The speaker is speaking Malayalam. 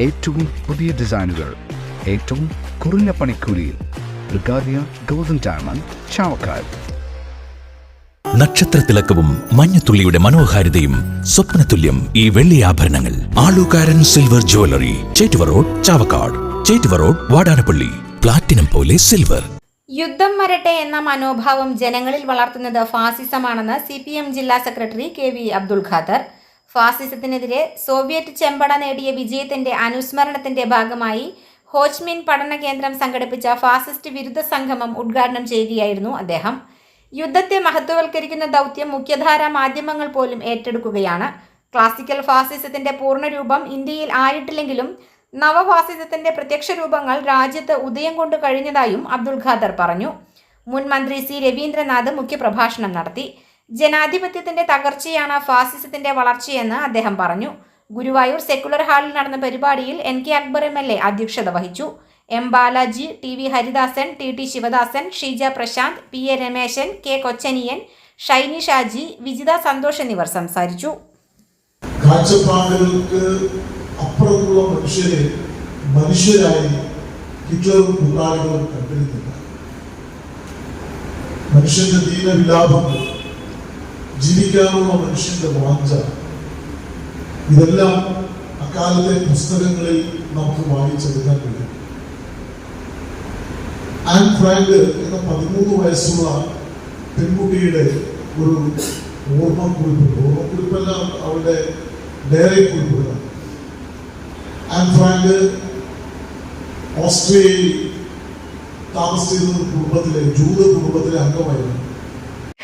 ഏറ്റവും പുതിയ ഡിസൈനുകൾ ഏറ്റവും കുറഞ്ഞ പണിക്കൂലിയിൽ. ബ്രിഗാദിയ ഗോൾഡൻ ഡയമണ്ട് ചാവക്കാട്. നക്ഷത്രത്തിലക്കവും മഞ്ഞത്തുള്ളിയുടെ മനോഹാരിതയും സ്വപ്നതുല്യം ഈ വെള്ളി ആഭരണങ്ങൾ. Alukkaran silver jewellery Chettuva road Chavakkad. Chettuva road Vadanappally. Platinum പോലെ സിൽവർ യുദ്ധം വരട്ടെ എന്ന മനോഭാവം ജനങ്ങളിൽ വളർത്തുന്നത് ഫാസിസമാണെന്ന് സി പി എം ജില്ലാ secretary K V Abdul Khader. ഫാസിസത്തിനെതിരെ Soviet ചെമ്പട നേടിയ വിജയത്തിന്റെ അനുസ്മരണത്തിന്റെ ഭാഗമായി ഹോച്ച്മിൻ പഠന കേന്ദ്രം സംഘടിപ്പിച്ച ഫാസിസ്റ്റ് വിരുദ്ധ സംഗമം ഉദ്ഘാടനം ചെയ്യുകയായിരുന്നു അദ്ദേഹം. യുദ്ധത്തെ മഹത്വവൽക്കരിക്കുന്ന ദൗത്യം മുഖ്യധാരാ മാധ്യമങ്ങൾ പോലും ഏറ്റെടുക്കുകയാണ്. ക്ലാസിക്കൽ ഫാസിസത്തിന്റെ പൂർണരൂപം ഇന്ത്യയിൽ ആയിട്ടില്ലെങ്കിലും നവഫാസിസത്തിന്റെ പ്രത്യക്ഷ രൂപങ്ങൾ രാജ്യത്ത് ഉദയം കൊണ്ടു കഴിഞ്ഞതായും അബ്ദുൾ ഖാദർ പറഞ്ഞു. മുൻ മന്ത്രി സി രവീന്ദ്രനാഥ് മുഖ്യപ്രഭാഷണം നടത്തി. ജനാധിപത്യത്തിന്റെ തകർച്ചയാണ് ഫാസിസത്തിന്റെ വളർച്ചയെന്ന് അദ്ദേഹം പറഞ്ഞു. ഗുരുവായൂർ സെക്കുലർ ഹാളിൽ നടന്ന പരിപാടിയിൽ N K Akbar M L A അധ്യക്ഷത വഹിച്ചു. M Balaji T V Haridasan T T Sivadasan Sheeja Prashant P A Rameshan K Kochaniyan Shiny Shaji Vijitha Santhosh എന്നിവർ സംസാരിച്ചു. മനുഷ്യരായി മനുഷ്യന്റെ ദീനവിലാപങ്ങൾ ജീവിക്കാനുള്ള മനുഷ്യന്റെ വാഞ്ച ഇതെല്ലാം അക്കാലത്തെ പുസ്തകങ്ങളിൽ നമുക്ക് വായിച്ചെടുക്കാൻ കഴിയും. ആൻ ഫ്രാങ്ക് എന്ന പതിമൂന്ന് വയസ്സുള്ള പെൺകുട്ടിയുടെ ഒരു ഓർമ്മക്കുറിപ്പുണ്ട്. ഓർമ്മക്കുറിപ്പല്ല അവളുടെ ഡയറി കുറിപ്പുകളാണ് ആൻ ഫ്രാങ്ക് ഓസ്ട്രേലിയയിൽ താമസിച്ചിരുന്ന കുടുംബത്തിലെ ജൂത കുടുംബത്തിലെ അംഗമായിരുന്നു.